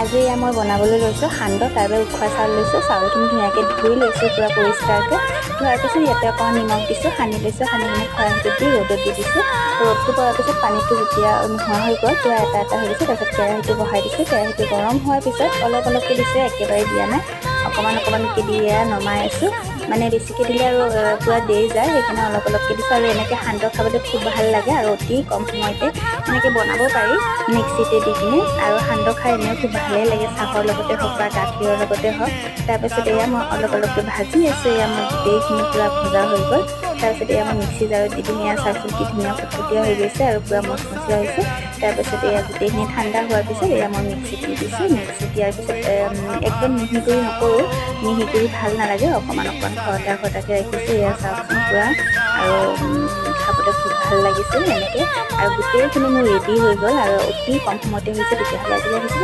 আজি এয়া মই বনাবলৈ লৈছোঁ সান্দহ তাৰ বাবে উখোৱা চাউল লৈছোঁ, চাউলখিনি ধুনীয়াকৈ ধুই লৈছোঁ, পূৰা পৰিষ্কাৰকৈ। ধোৱাৰ পিছত ইয়াতে অকণমান নিমখ দিছোঁ, সানি লৈছোঁ সানি কিনে খৰাহিটোত দি ৰ'দত দি দিছোঁ। ৰ'দটো পৰাৰ পিছত পানীটো যেতিয়া নোহোৱা হৈ গ'ল, পূৰা এটা এটা হৈ গৈছে, তাৰপিছত কেৰাহীটো বহাই দিছোঁ। কেৰাহীটো গৰম হোৱাৰ পিছত অলপ অলপকৈ দিছোঁ, একেবাৰে দিয়া নাই। অকণমান অকণমানকৈ দি এয়া নমাই আছোঁ। মানে বেছিকৈ দিলে আৰু পূৰা দেৰি যায় সেইকাৰণে অলপ অলপকৈ দিছোঁ আৰু এনেকৈ সান্দহ খাবলৈ খুব ভাল লাগে আৰু অতি কম সময়তে এনেকৈ বনাব পাৰি মিক্সিতে দি কিনে। আৰু সান্দহ খাই এনেও খুব ভালেই লাগে চাহৰ লগতে হওক বা গাখীৰৰ লগতে হওক। তাৰপিছত এয়া মই অলপ অলপকৈ ভাজি আছোঁ এয়া মোৰ গোটেইখিনি পূৰা ভজা হৈ গ'ল। তাৰপিছত এয়া মই মিক্সি জাৰত দি চাউলটো কি ধুনীয়া ফুটফুটীয়া হৈ গৈছে আৰু পূৰা মচমচীয়া হৈছে। তাৰপিছত এয়া গোটেইখিনি ঠাণ্ডা হোৱাৰ পিছত এয়া মই মিক্সিত দি দিছোঁ। মিক্সিত দিয়াৰ পিছত একদম মিহি কৰি নকৰোঁ। মিহি কৰি ভাল নালাগে অকণমান অকণমান খৰটা খৰটাকৈ ৰাখিছোঁ এয়া চাওকচোন পূৰা। আৰু খাবলৈ খুব ভাল লাগিছিল এনেকৈ। আৰু গোটেইখিনি মোৰ ৰেডি হৈ গ'ল আৰু অতি কম সময়তে হৈছে তেতিয়াহ'লে আজিলৈ আহিছোঁ